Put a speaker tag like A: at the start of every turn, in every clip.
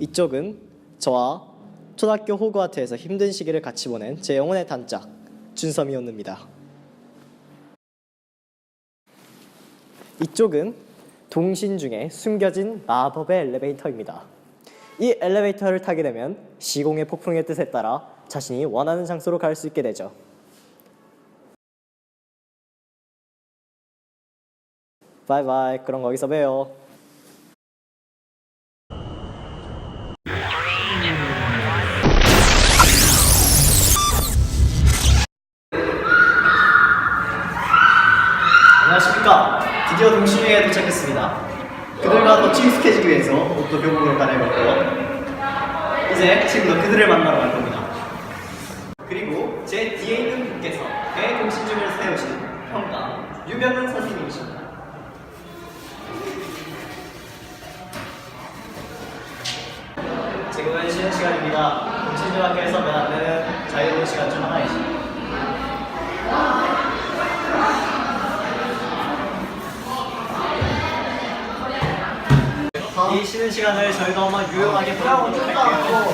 A: 이쪽은 저와 초등학교 호그와트에서 힘든 시기를 같이 보낸 제 영혼의 단짝 준섬이었습니다. 이쪽은 동신 중에 숨겨진 마법의 엘리베이터입니다. 이 엘리베이터를 타게 되면 시공의 폭풍의 뜻에 따라 자신이 원하는 장소로 갈 수 있게 되죠. 바이바이. 그럼 거기서 봬요. 드디어 동심에 도착했습니다. 그들과 더 친숙해지기 위해서 옷도 교복으로 갈아입었고요. 이제 친구도 그들을 만나러 갈 겁니다. 그리고 제 뒤에 있는 분께서 대 동심중을 세우신 평강 유명한 선생님이십니다. 지금은 쉬는 시간입니다. 동심중 학교에서 면안 되는 자유로운 시간 중 하나이죠. 이 쉬는 시간을 저희가 한번 유용하게 보내보도록 할게요.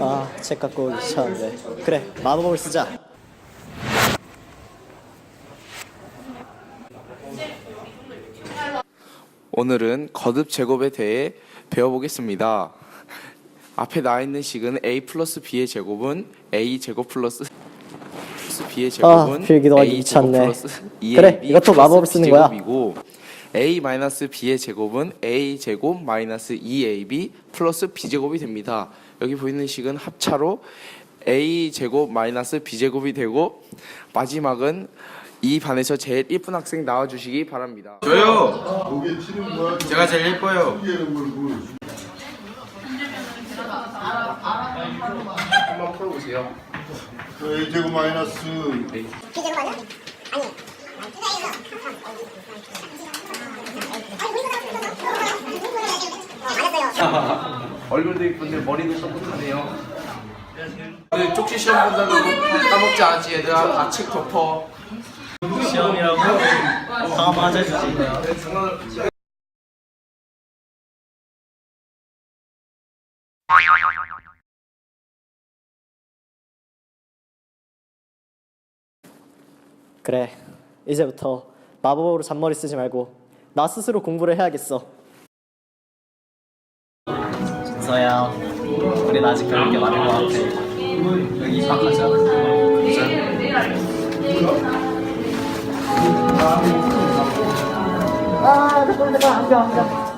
A: 아, 책 갖고 오기 귀찮은데. 그래, 마법을 쓰자.
B: 오늘은 거듭 제곱에 대해 배워보겠습니다. 앞에 나와 있는 식은 a 플러스 b의 제곱은 a 제곱 플러스 b의 제곱은
A: 아, 필기도 하기
B: a 제곱
A: 귀찮네.
B: 플러스 2ab
A: 그래, 이것도 마법을 쓰는 거야.
B: 이고 a 마이너스 b의 제곱은 a 제곱 마이너스 2ab 플러스 b 제곱이 됩니다. 여기 보이는 식은 합차로 a 제곱 마이너스 b 제곱이 되고 마지막은 이 반에서 제일 이쁜 학생 나와주시기 바랍니다.
C: 저요. 제가 제일 예뻐요.
B: 한번 풀어보세요.
D: A 제곱 마이너스
E: 비제곱 아니야? 아니에요.
B: 얼굴도 이쁜데 머리도 똑똑하네요. 오늘 쪽지 시험 본다고 까먹지 않았지 얘들아 다책 덮어.
A: 시험이라고 다 맞아주지. 그래, 이제부터 마법으로 잔머리 쓰지 말고 나 스스로 공부를 해야겠어. 준서야, 우린 아직 배울 게 많은 것 같아. 여기 입학하자.
E: 아, 잠깐만, 잠깐만, 앉아, 앉아.